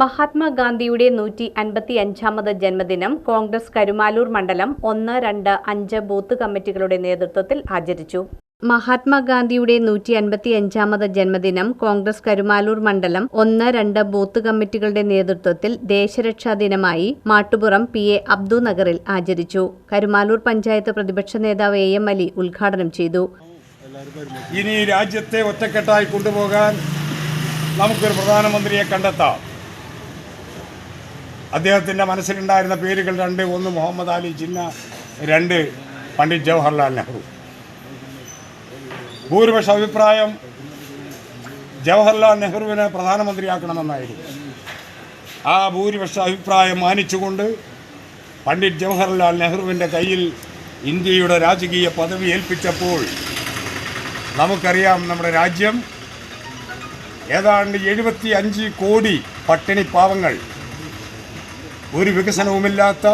മഹാത്മാഗാന്ധിയുടെ നൂറ്റി അൻപത്തി അഞ്ചാമത് ജന്മദിനം കോൺഗ്രസ് കരുമാലൂർ മണ്ഡലം ഒന്ന് രണ്ട് അഞ്ച് ബൂത്ത് കമ്മിറ്റികളുടെ നേതൃത്വത്തിൽ ആചരിച്ചു. മഹാത്മാഗാന്ധിയുടെ നൂറ്റി അൻപത്തി അഞ്ചാമത് ജന്മദിനം കോൺഗ്രസ് കരുമാലൂർ മണ്ഡലം ഒന്ന് രണ്ട് ബൂത്ത് കമ്മിറ്റികളുടെ നേതൃത്വത്തിൽ ദേശരക്ഷാ ദിനമായി മാട്ടുപുറം പി. എ. അബ്ദു നഗറിൽ ആചരിച്ചു. കരുമാലൂർ പഞ്ചായത്ത് പ്രതിപക്ഷ നേതാവ് എ. എം. അലി ഉദ്ഘാടനം ചെയ്തു. ഇനി രാജ്യത്തെ ഒറ്റക്കെട്ടായി കൊണ്ടുപോകാൻ നമുക്കൊരു പ്രധാനമന്ത്രിയെ കണ്ടെത്താം. അദ്ദേഹത്തിന്റെ മനസ്സിലുണ്ടായിരുന്ന പേരുകൾ രണ്ട് ഒന്ന് മുഹമ്മദ് അലി ജിന്ന രണ്ട് പണ്ഡിറ്റ് ജവഹർലാൽ നെഹ്റു. ഭൂരിപക്ഷ അഭിപ്രായം ജവഹർലാൽ നെഹ്റുവിനെ പ്രധാനമന്ത്രിയാക്കണമെന്നായിരുന്നു. ആ ഭൂരിപക്ഷ അഭിപ്രായം മാനിച്ചുകൊണ്ട് പണ്ഡിറ്റ് ജവഹർലാൽ നെഹ്റുവിന്റെ കയ്യിൽ ഇന്ത്യയുടെ രാജകീയ പദവി ഏൽപ്പിച്ചപ്പോൾ നമുക്കറിയാം നമ്മുടെ രാജ്യം ഏതാണ്ട് എഴുപത്തി അഞ്ച് കോടി പട്ടിണി പാവങ്ങൾ ഒരു വികസനവുമില്ലാത്ത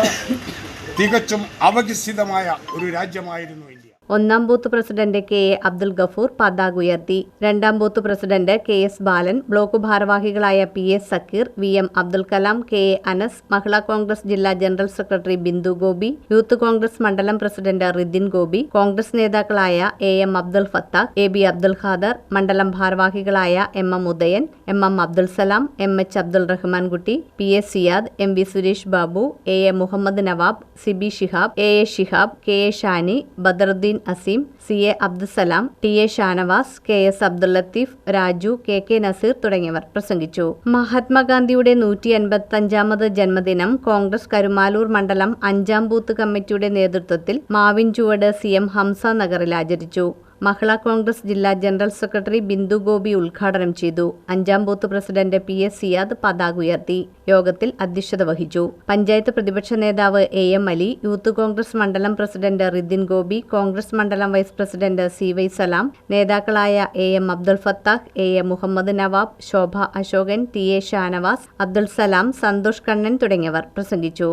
തികച്ചും അവകസിതമായ ഒരു രാജ്യമായിരുന്നു ഇന്ത്യ. ഒന്നാം booth president K A Abdul Gafoor പതാക ഉയർത്തി. രണ്ടാം booth president K S Balan block ഭാരവാഹികളായ P S Zakir V M Abdul Kalam K A Anas Mahila Congress ജില്ലാ general secretary Bindu Gopi youth Congress മണ്ഡലം president റിദിൻ Gopi Congress നേതാക്കളായ A M Abdul Fathakh A B Abdul Khader മണ്ഡലം ഭാരവാഹികളായ M M Udayan M M Abdul Salam M H Abdul Rahmankutty P S Siyad M V Suresh Babu A A Muhammad Nawab Sibi Shihab A A Shihab K A Shani Badaruddin Azeem C A Abdussalam T A Shanavas K S Abdul Latheef Raju K K Naseer തുടങ്ങിയവർ പ്രസംഗിച്ചു. മഹാത്മാഗാന്ധിയുടെ നൂറ്റി അൻപത്തഞ്ചാമത് ജന്മദിനം കോൺഗ്രസ് കരുമാലൂർ മണ്ഡലം അഞ്ചാം booth കമ്മിറ്റിയുടെ നേതൃത്വത്തിൽ മാവിൻ ചുവട് സി എം ഹംസ നഗറിൽ ആചരിച്ചു. മഹിളാ കോൺഗ്രസ് ജില്ലാ ജനറൽ സെക്രട്ടറി ബിന്ദു ഗോപി ഉദ്ഘാടനം ചെയ്തു. അഞ്ചാം booth president P S Siyad പതാക ഉയർത്തി. യോഗത്തിൽ അധ്യക്ഷത വഹിച്ചു. പഞ്ചായത്ത് പ്രതിപക്ഷ നേതാവ് A M Ali youth Congress മണ്ഡലം പ്രസിഡന്റ് റിദിൻ ഗോപി കോൺഗ്രസ് മണ്ഡലം vice president C Y Salam നേതാക്കളായ A M Abdul Fathakh A M Muhammad Nawab Shobha Ashokan T A Shanavas Abdul Salam Santhosh Kannan തുടങ്ങിയവർ പ്രസംഗിച്ചു.